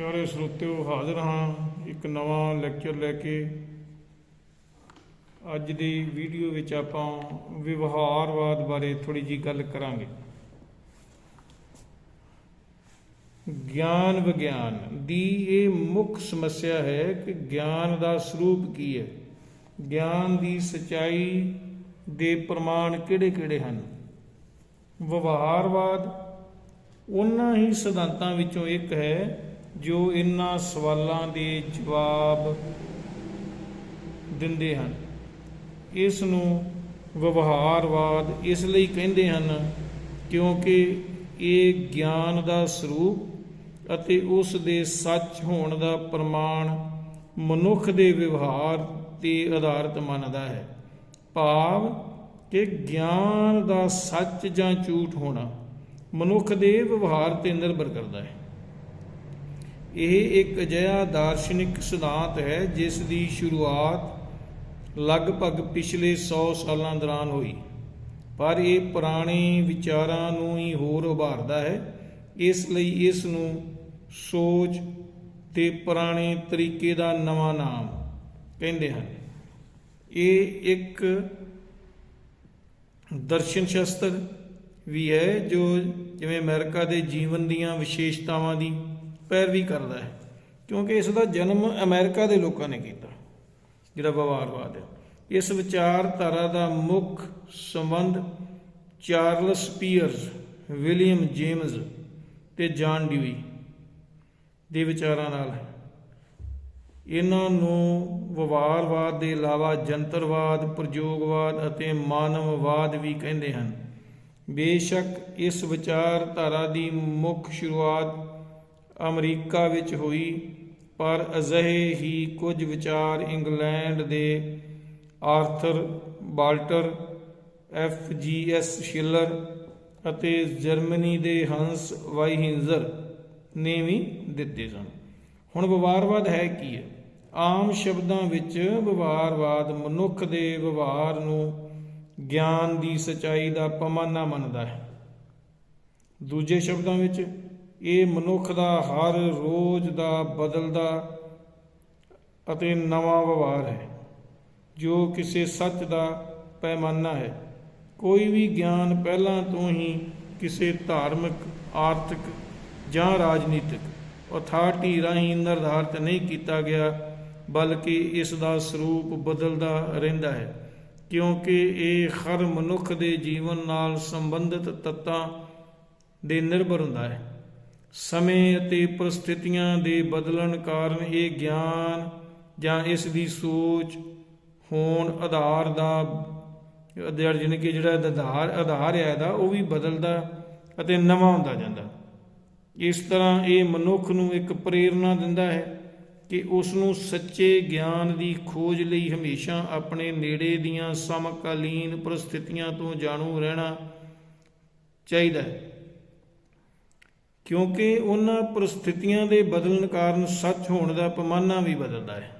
ਪਿਆਰੇ ਸਰੋਤਿਓ, ਹਾਜ਼ਰ ਹਾਂ ਇੱਕ ਨਵਾਂ ਲੈਕਚਰ ਲੈ ਕੇ। ਅੱਜ ਦੀ ਵੀਡੀਓ ਵਿੱਚ ਆਪਾਂ ਵਿਵਹਾਰਵਾਦ ਬਾਰੇ ਥੋੜੀ ਜੀ ਗੱਲ ਕਰਾਂਗੇ। ਗਿਆਨ ਵਿਗਿਆਨ ਦੀ ਇਹ ਮੁੱਖ ਸਮੱਸਿਆ ਹੈ ਕਿ ਗਿਆਨ ਦਾ ਸਰੂਪ ਕੀ ਹੈ। ਗਿਆਨ ਦੀ ਸਚਾਈ ਦੇ ਪ੍ਰਮਾਣ ਕਿਹੜੇ-ਕਿਹੜੇ ਹਨ? ਵਿਵਹਾਰਵਾਦ, ਉਹਨਾਂ ਹੀ ਸਿਧਾਂਤਾਂ ਵਿੱਚੋਂ ਇੱਕ ਹੈ ਜੋ ਇਹਨਾਂ ਸਵਾਲਾਂ ਦੇ ਜਵਾਬ ਦਿੰਦੇ ਹਨ। ਇਸ ਨੂੰ ਵਿਵਹਾਰਵਾਦ ਇਸ ਲਈ ਕਹਿੰਦੇ ਹਨ ਕਿਉਂਕਿ ਇਹ ਗਿਆਨ ਦਾ ਸਰੂਪ ਅਤੇ ਉਸ ਦੇ ਸੱਚ ਹੋਣ ਦਾ ਪ੍ਰਮਾਣ ਮਨੁੱਖ ਦੇ ਵਿਵਹਾਰ ਤੇ ਆਧਾਰਿਤ ਮੰਨਦਾ ਹੈ। ਭਾਵ ਕਿ ਗਿਆਨ ਦਾ ਸੱਚ ਜਾਂ ਝੂਠ ਹੋਣਾ ਮਨੁੱਖ ਦੇ ਵਿਵਹਾਰ ਤੇ ਨਿਰਭਰ ਕਰਦਾ ਹੈ। ਇਹ ਇੱਕ ਅਜਿਹਾ ਦਾਰਸ਼ਨਿਕ ਸਿਧਾਂਤ ਹੈ ਜਿਸ ਦੀ ਸ਼ੁਰੂਆਤ ਲਗਭਗ ਪਿਛਲੇ 100 ਸਾਲਾਂ ਦੌਰਾਨ ਹੋਈ। ਪਰ ਇਹ ਪੁਰਾਣੇ ਵਿਚਾਰਾਂ ਨੂੰ ਹੀ ਹੋਰ ਉਭਾਰਦਾ ਹੈ। ਇਸ ਲਈ ਇਸ ਨੂੰ ਸੋਚ ਤੇ ਪੁਰਾਣੇ ਤਰੀਕੇ ਦਾ ਨਵਾਂ ਨਾਮ ਕਹਿੰਦੇ ਹਨ। ਇਹ ਇੱਕ ਦਰਸ਼ਨ ਸ਼ਾਸਤਰ ਵੀ ਹੈ ਜੋ ਜਿਵੇਂ ਅਮਰੀਕਾ ਦੇ ਜੀਵਨ ਦੀਆਂ ਵਿਸ਼ੇਸ਼ਤਾਵਾਂ ਦੀ ਪੈਰਵੀ ਕਰਦਾ ਹੈ, ਕਿਉਂਕਿ ਇਸ ਦਾ ਜਨਮ ਅਮਰੀਕਾ ਦੇ ਲੋਕਾਂ ਨੇ ਕੀਤਾ, ਜਿਹੜਾ ਵਿਵਹਾਰਵਾਦ ਹੈ। ਇਸ ਵਿਚਾਰਧਾਰਾ ਦਾ ਮੁੱਖ ਸੰਬੰਧ ਚਾਰਲਸ ਪੀਅਰਸ, ਵਿਲੀਅਮ ਜੇਮਸ ਤੇ ਜਾਨ ਡਿਊਈ ਦੇ ਵਿਚਾਰਾਂ ਨਾਲ ਹੈ। ਇਹਨਾਂ ਨੂੰ ਵਿਵਹਾਰਵਾਦ ਦੇ ਇਲਾਵਾ ਜੰਤਰਵਾਦ, ਪ੍ਰਯੋਗਵਾਦ ਅਤੇ ਮਾਨਵਵਾਦ ਵੀ ਕਹਿੰਦੇ ਹਨ। ਬੇਸ਼ੱਕ ਇਸ ਵਿਚਾਰਧਾਰਾ ਦੀ ਮੁੱਖ ਸ਼ੁਰੂਆਤ ਅਮਰੀਕਾ ਵਿੱਚ ਹੋਈ, ਪਰ ਅਜਿਹੇ ਹੀ ਕੁਝ ਵਿਚਾਰ ਇੰਗਲੈਂਡ ਦੇ Arthur Balfour, F G S Schiller ਅਤੇ ਜਰਮਨੀ ਦੇ ਹੰਸ ਵਾਈਹਿੰਜ਼ਰ ਨੇ ਵੀ ਦਿੱਤੇ ਸਨ। ਹੁਣ ਵਿਵਹਾਰਵਾਦ ਹੈ ਕੀ ਹੈ? ਆਮ ਸ਼ਬਦਾਂ ਵਿੱਚ ਵਿਵਹਾਰਵਾਦ ਮਨੁੱਖ ਦੇ ਵਿਵਹਾਰ ਨੂੰ ਗਿਆਨ ਦੀ ਸਚਾਈ ਦਾ ਪਮਾਨਾ ਮੰਨਦਾ ਹੈ। ਦੂਜੇ ਸ਼ਬਦਾਂ ਵਿੱਚ ਇਹ ਮਨੁੱਖ ਦਾ ਹਰ ਰੋਜ਼ ਦਾ ਬਦਲਦਾ ਅਤੇ ਨਵਾਂ ਵਿਵਹਾਰ ਹੈ, ਜੋ ਕਿਸੇ ਸੱਚ ਦਾ ਪੈਮਾਨਾ ਹੈ। ਕੋਈ ਵੀ ਗਿਆਨ ਪਹਿਲਾਂ ਤੋਂ ਹੀ ਕਿਸੇ ਧਾਰਮਿਕ, ਆਰਥਿਕ ਜਾਂ ਰਾਜਨੀਤਿਕ ਅਥਾਰਟੀ ਰਾਹੀਂ ਨਿਰਧਾਰਤ ਨਹੀਂ ਕੀਤਾ ਗਿਆ, ਬਲਕਿ ਇਸ ਦਾ ਸਰੂਪ ਬਦਲਦਾ ਰਹਿੰਦਾ ਹੈ, ਕਿਉਂਕਿ ਇਹ ਹਰ ਮਨੁੱਖ ਦੇ ਜੀਵਨ ਨਾਲ ਸੰਬੰਧਿਤ ਤੱਤਾਂ ਦੇ ਨਿਰਭਰ ਹੁੰਦਾ ਹੈ। ਸਮੇਂ ਅਤੇ ਪਰਿਸਥਿਤੀਆਂ ਦੇ ਬਦਲਣ ਕਾਰਨ ਇਹ ਗਿਆਨ ਜਾਂ ਇਸ ਦੀ ਸੋਚ ਹੋਣ ਆਧਾਰ ਦਾ, ਆਧਾਰ ਕਿ ਜਿਹੜਾ ਆਧਾਰ ਆਧਾਰ ਹੈ ਇਹਦਾ, ਉਹ ਵੀ ਬਦਲਦਾ ਅਤੇ ਨਵਾਂ ਹੁੰਦਾ ਜਾਂਦਾ। ਇਸ ਤਰ੍ਹਾਂ ਇਹ ਮਨੁੱਖ ਨੂੰ ਇੱਕ ਪ੍ਰੇਰਣਾ ਦਿੰਦਾ ਹੈ ਕਿ ਉਸ ਨੂੰ ਸੱਚੇ ਗਿਆਨ ਦੀ ਖੋਜ ਲਈ ਹਮੇਸ਼ਾ ਆਪਣੇ ਨੇੜੇ ਦੀਆਂ ਸਮਕਾਲੀਨ ਪਰਿਸਥਿਤੀਆਂ ਤੋਂ ਜਾਣੂ ਰਹਿਣਾ ਚਾਹੀਦਾ ਹੈ। ਕਿਉਂਕਿ ਉਹਨਾਂ ਪਰਿਸਥਿਤੀਆਂ ਦੇ ਬਦਲਣ ਕਾਰਨ ਸੱਚ ਹੋਣ ਦਾ ਪਮਾਨਾ ਵੀ ਬਦਲਦਾ ਹੈ।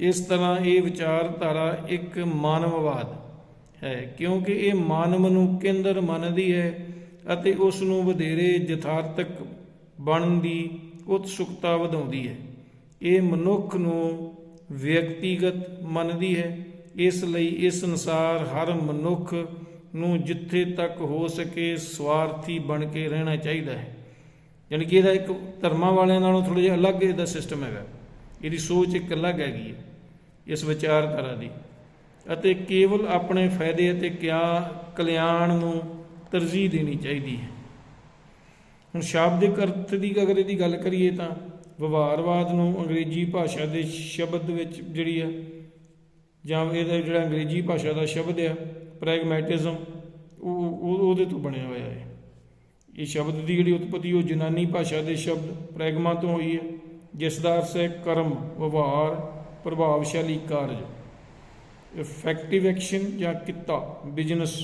ਇਸ ਤਰ੍ਹਾਂ ਇਹ ਵਿਚਾਰਧਾਰਾ ਇੱਕ ਮਾਨਵਵਾਦ ਹੈ, ਕਿਉਂਕਿ ਇਹ ਮਾਨਵ ਨੂੰ ਕੇਂਦਰ ਮੰਨਦੀ ਹੈ ਅਤੇ ਉਸ ਨੂੰ ਵਧੇਰੇ ਯਥਾਰਥਕ ਬਣਨ ਦੀ ਉਤਸੁਕਤਾ ਵਧਾਉਂਦੀ ਹੈ। ਇਹ ਮਨੁੱਖ ਨੂੰ ਵਿਅਕਤੀਗਤ ਮੰਨਦੀ ਹੈ, ਇਸ ਲਈ ਇਸ ਅਨੁਸਾਰ ਹਰ ਮਨੁੱਖ ਨੂੰ ਜਿੱਥੇ ਤੱਕ ਹੋ ਸਕੇ ਸਵਾਰਥੀ ਬਣ ਕੇ ਰਹਿਣਾ ਚਾਹੀਦਾ ਹੈ। ਯਾਨੀ ਕਿ ਇਹਦਾ ਇੱਕ ਧਰਮਾਂ ਵਾਲਿਆਂ ਨਾਲੋਂ ਥੋੜਾ ਜਿਹਾ ਅਲੱਗ ਇਹਦਾ ਸਿਸਟਮ ਹੈਗਾ। ਇਹਦੀ ਸੋਚ ਇੱਕ ਅਲੱਗ ਹੈਗੀ ਹੈ, ਇਸ ਵਿਚਾਰਧਾਰਾ ਦੀ। ਅਤੇ ਕੇਵਲ ਆਪਣੇ ਫਾਇਦੇ ਅਤੇ ਕਿਆ ਕਲਿਆਣ ਨੂੰ ਤਰਜੀਹ ਦੇਣੀ ਚਾਹੀਦੀ ਹੈ। ਹੁਣ ਸ਼ਾਬਦਿਕ ਅਰਥ ਦੀ ਅਗਰ ਇਹਦੀ ਗੱਲ ਕਰੀਏ ਤਾਂ ਵਿਵਹਾਰਵਾਦ ਨੂੰ ਅੰਗਰੇਜ਼ੀ ਭਾਸ਼ਾ ਦੇ ਸ਼ਬਦ ਵਿੱਚ ਜਿਹੜੀ ਆ ਜਾਂ ਇਹਦਾ ਜਿਹੜਾ ਅੰਗਰੇਜ਼ੀ ਭਾਸ਼ਾ ਦਾ ਸ਼ਬਦ ਆ ਪ੍ਰੈਗਮੈਟਿਜ਼ਮ ਉਹ ਉਹਦੇ ਤੋਂ ਬਣਿਆ ਹੋਇਆ ਹੈ। ਇਹ ਸ਼ਬਦ ਦੀ ਜਿਹੜੀ ਉਤਪਤੀ, ਉਹ ਯੂਨਾਨੀ ਭਾਸ਼ਾ ਦੇ ਸ਼ਬਦ ਪ੍ਰੈਗਮਾ ਤੋਂ ਹੋਈ ਹੈ ਜਿਸ ਦਾ ਅਰਥ ਹੈ ਕਰਮ, ਵਿਵਹਾਰ, ਪ੍ਰਭਾਵਸ਼ਾਲੀ ਕਾਰਜ। ਇਫੈਕਟਿਵ ਐਕਸ਼ਨ ਜਾਂ ਕਿੱਤਾ ਬਿਜ਼ਨਸ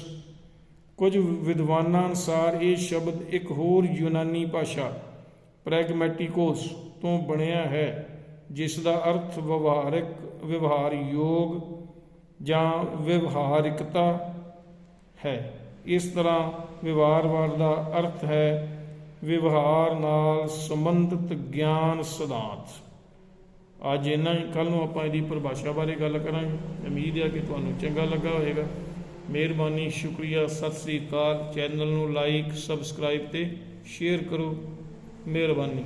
ਕੁਝ ਵਿਦਵਾਨਾਂ ਅਨੁਸਾਰ ਇਹ ਸ਼ਬਦ ਇੱਕ ਹੋਰ ਯੂਨਾਨੀ ਭਾਸ਼ਾ ਪ੍ਰੈਗਮੈਟਿਕੋਸ ਤੋਂ ਬਣਿਆ ਹੈ ਜਿਸ ਦਾ ਅਰਥ ਵਿਵਹਾਰਿਕ ਵਿਵਹਾਰ ਯੋਗ ਜਾਂ ਵਿਵਹਾਰਿਕਤਾ ਹੈ। ਇਸ ਤਰ੍ਹਾਂ ਵਿਵਹਾਰਵਾਦ ਦਾ ਅਰਥ ਹੈ ਵਿਵਹਾਰ ਨਾਲ ਸੰਬੰਧਿਤ ਗਿਆਨ ਸਿਧਾਂਤ। ਅੱਜ ਇਹਨਾਂ ਹੀ ਕੱਲ ਨੂੰ ਆਪਾਂ ਇਹਦੀ ਪਰਿਭਾਸ਼ਾ ਬਾਰੇ ਗੱਲ ਕਰਾਂਗੇ। ਉਮੀਦ ਹੈ ਕਿ ਤੁਹਾਨੂੰ ਚੰਗਾ ਲੱਗਾ ਹੋਵੇਗਾ। ਮਿਹਰਬਾਨੀ, ਸ਼ੁਕਰੀਆ। ਸਤਿ ਸ੍ਰੀ ਅਕਾਲ। ਚੈਨਲ ਨੂੰ ਲਾਈਕ, ਸਬਸਕ੍ਰਾਈਬ ਤੇ ਸ਼ੇਅਰ ਕਰੋ। ਮਿਹਰਬਾਨੀ।